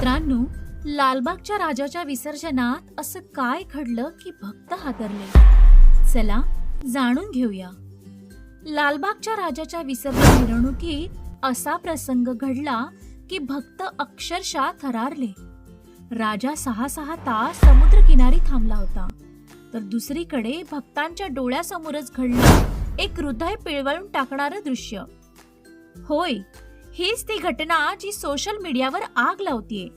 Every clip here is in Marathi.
मित्रांनो लालबागच्या राजाच्या विसर्जनात असं काय घडलं की भक्त हादरले? चला जाणून घेऊया. लालबागच्या राजाच्या विसर्जन मिरवणुकीत असा प्रसंग घडला की भक्त अक्षरशः थरारले. राजा सहा सहा तास समुद्र किनारी थांबला होता. तर दुसरीकडे भक्तांच्या डोळ्यासमोरच घडलं एक हृदय पिळवळून टाकणारं दृश्य. होय हीच ती घटना जी सोशल मीडियावर आग लावतीये.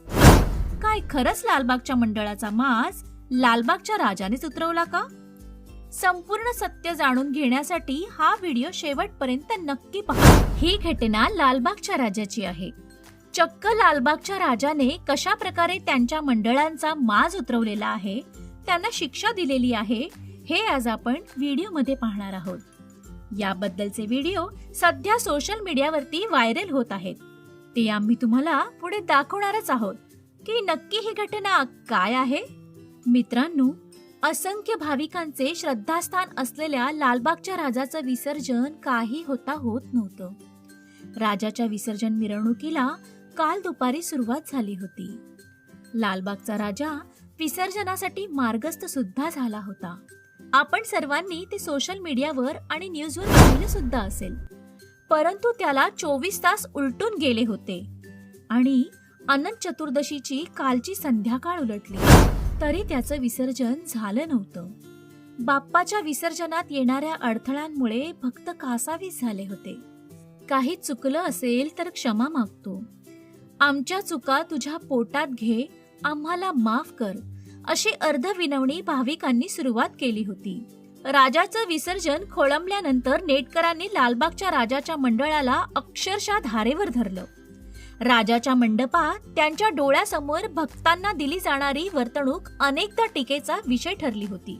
काय खरंच लालबागच्या मंडळाचा माज लालबागच्या राजानेच उतरवला का? संपूर्ण सत्य जाणून घेण्यासाठी हा व्हिडिओ शेवटपर्यंत नक्की पहा. ही घटना लालबागच्या राजाची आहे. चक्क लालबागच्या राजाने कशा प्रकारे त्यांच्या मंडळांचा माज उतरवलेला आहे त्यांना शिक्षा दिलेली आहे हे आज आपण व्हिडिओमध्ये पाहणार आहोत. याबद्दलचे व्हिडिओ सध्या सोशल मीडियावरती व्हायरल होत आहेत. ते आम्ही तुम्हाला पुढे दाखवणारच आहोत की नक्की ही घटना काय आहे? मित्रांनो असंख्य भाविकांचे श्रद्धास्थान असलेल्या लालबागच्या राजाचं विसर्जन काही होता होत नव्हतं. राजाच्या विसर्जन मिरवणुकीला काल दुपारी सुरुवात झाली होती. लालबागचा राजा विसर्जनासाठी मार्गस्थ सुद्धा झाला होता. आपण सर्वांनी ते सोशल मीडियावर आणि न्यूजवर पाहिलं सुद्धा असेल. परंतु त्याला चोवीस तास उलटून गेले होते. आणि अनंत चतुर्दशीची कालची संध्याकाळ उलटली. तरी त्याचं विसर्जन झालं नव्हतं. बाप्पाच्या विसर्जनात येणाऱ्या अडथळ्यांमुळे भक्त कासावीस झाले होते. काही चुकलं असेल तर क्षमा मागतो. आमच्या चुका तुझ्या पोटात घे आम्हाला माफ कर. अशी अर्धविनवणी भाविकांनी सुरुवात केली होती. राजाचं विसर्जन खोळंबल्यानंतर नेटकरांनी लालबागच्या राजाच्या मंडळाला अक्षरशः धारेवर धरलं. राजाच्या मंडपात त्यांच्या डोळ्यासमोर भक्तांना दिली जाणारी वर्तणूक अनेकदा टीकेचा विषय ठरली होती.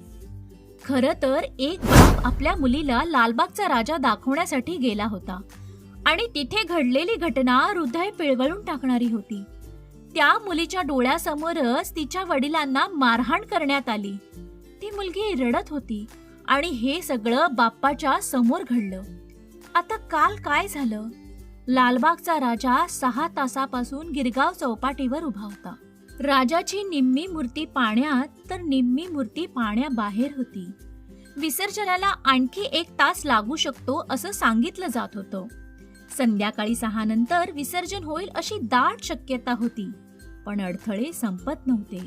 खर तर एक बाप आपल्या मुलीला लालबागचा राजा दाखवण्यासाठी गेला होता आणि तिथे घडलेली घटना हृदय पिळवळून टाकणारी होती. त्या मुलीच्या डोळ्यासमोरच तिच्या वडिलांना मारहाण करण्यात आली. ती मुलगी रडत होती आणि हे सगळं बाप्पाच्या समोर घडलं. आता काल काय झालं? लालबागचा राजा सहा तासापासून गिरगाव चौपाटीवर उभा होता. राजाची निम्मी मूर्ती पाण्यात तर निम्मी मूर्ती पाण्याबाहेर होती. विसर्जनाला आणखी एक तास लागू शकतो असं सांगितलं जात होतं. संध्याकाळी सहा नंतर विसर्जन होईल अशी दाट शक्यता होती पण अडथळे संपत नव्हते.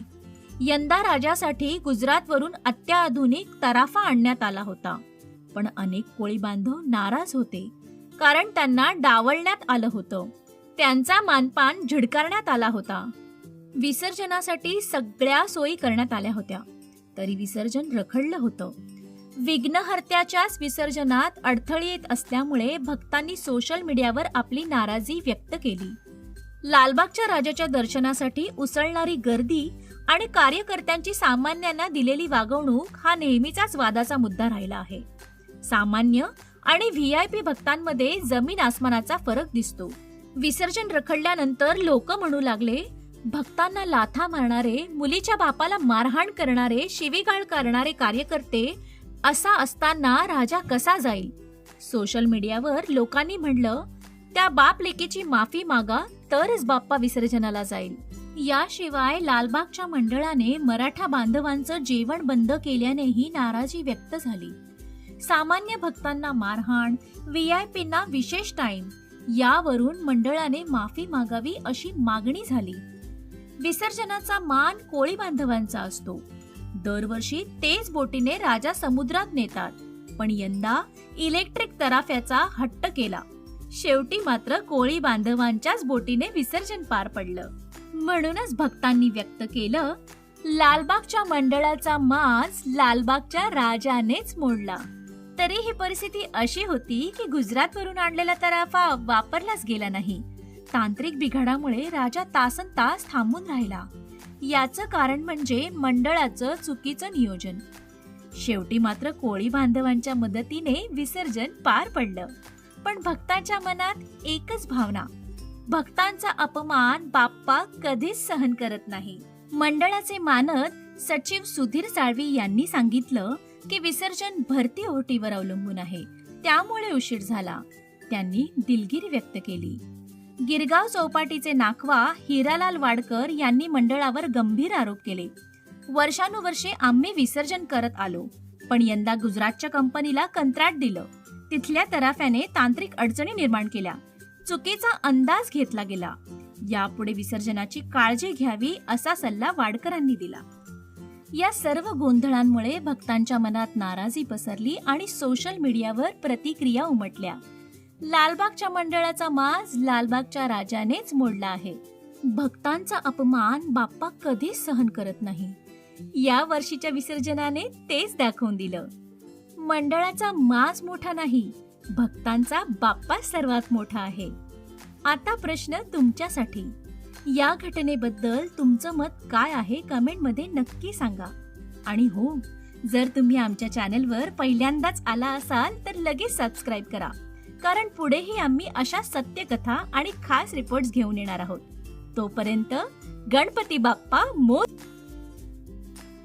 यंदा राजासाठी गुजरातवरून अत्याधुनिक तराफा आणण्यात आला होता पण अनेक कोळी बांधव नाराज होते कारण त्यांना डावलण्यात आलं होतं. त्यांचा मानपान झिडकारण्यात आला होता. विसर्जनासाठी सगळ्या सोयी करण्यात आल्या होत्या तरी विसर्जन रखडलं होतं. विघ्नहर्त्याच्याच विसर्जनात अडथळे येत असल्यामुळे भक्तांनी सोशल मीडियावर आपली नाराजी व्यक्त केली. लालबागच्या राजाच्या दर्शनासाठी उसळणारी गर्दी आणि कार्यकर्त्यांची सामान्यांना दिलेली वागवणूक हा नेहमीचाच वादाचा मुद्दा राहिला आहे. सामान्य आणि व्ही आय पी भक्तांमध्ये जमीन आसमानाचा फरक दिसतो. विसर्जन रखडल्यानंतर लोक म्हणू लागले भक्तांना लाथा मारणारे मुलीच्या बापाला मारहाण करणारे शिवीगाळ करणारे कार्यकर्ते असा असताना राजा कसा जाईल? सोशल मीडियावर लोकांनी म्हणलं त्या बाप लेकीची माफी मागा तरच बाप्पा विसर्जनाला जाईल. याशिवाय लालबागच्या मंडळाने मराठा बांधवांचं जेवण बंद केल्यानेही नाराजी व्यक्त झाली. सामान्य भक्तांना मारहाण व्ही आय पीना विशेष टाइम यावरून मंडळाने माफी मागावी अशी मागणी झाली. विसर्जनाचा मान कोळी बांधवांचा असतो. दरवर्षी तेच बोटीने राजा समुद्रात नेतात. पण यंदा इलेक्ट्रिक तराफ्याचा हट्ट केला. शेवटी मात्र कोळी बांधवांच्याच बोटीने विसर्जन पार पडलं. म्हणूनच भक्तांनी व्यक्त केलं लालबागच्या मंडळाचा मांस लालबागच्या राजानेच मोडला. तरी ही परिस्थिती अशी होती की गुजरातवरून आणलेला तराफा वापरलाच गेला नाही. तांत्रिक बिघाडामुळे राजा तासन तास थांबून राहिला. याचं कारण म्हणजे मंडळाचं चुकीचं नियोजन. शेवटी मात्र कोळी बांधवांच्या मदतीने विसर्जन पार पडलं. पण भक्तांच्या मनात एकच भावना. भक्तांचा अपमान बाप्पा कधीच सहन करत नाही. मंडळाचे मानद सचिव सुधीर साळवी यांनी सांगितलं की विसर्जन भरती ओटीवर अवलंबून आहे. त्यामुळे उशीर झाला. त्यांनी दिलगिरी व्यक्त केली. गिरगाव चौपाटीचे नाकवा हिरालाल वाडकर यांनी मंडळावर गंभीर आरोप केले. वर्षानुवर्षे आम्ही विसर्जन करत आलो पण यंदा गुजरातच्या कंपनीला कंत्राट दिलं. तिथल्या तराफ्याने तांत्रिक अडचणी निर्माण केल्या. चुकीचा अंदाज घेतला गेला. यापुढे विसर्जनाची काळजी घ्यावी असा सल्ला वाडकरांनी दिला. या सर्व गोंधळांमुळे भक्तांच्या मनात नाराजी पसरली आणि सोशल मीडियावर प्रतिक्रिया उमटल्या. लालबागच्या मंडळाचा माज लालबागच्या राजानेच मोडला आहे. भक्तांचा अपमान बाप्पा कधीच सहन करत नाही. या वर्षीच्या विसर्जनाने तेच दाखवून दिलं. मंडळाचा माज मोठा नाही भक्तांचा बाप्पा सर्वात मोठा आहे. आता प्रश्न तुमच्यासाठी. या घटनेबद्दल तुमचं मत काय आहे कमेंटमध्ये नक्की सांगा. आणि हो जर तुम्ही आमच्या चॅनलवर पहिल्यांदाच आला असाल तर लगेच सबस्क्राईब करा. कारण पुढेही आम्ही अशा सत्यकथा आणि खास रिपोर्ट्स घेऊन येणार आहोत. तोपर्यंत गणपती बाप्पा मोर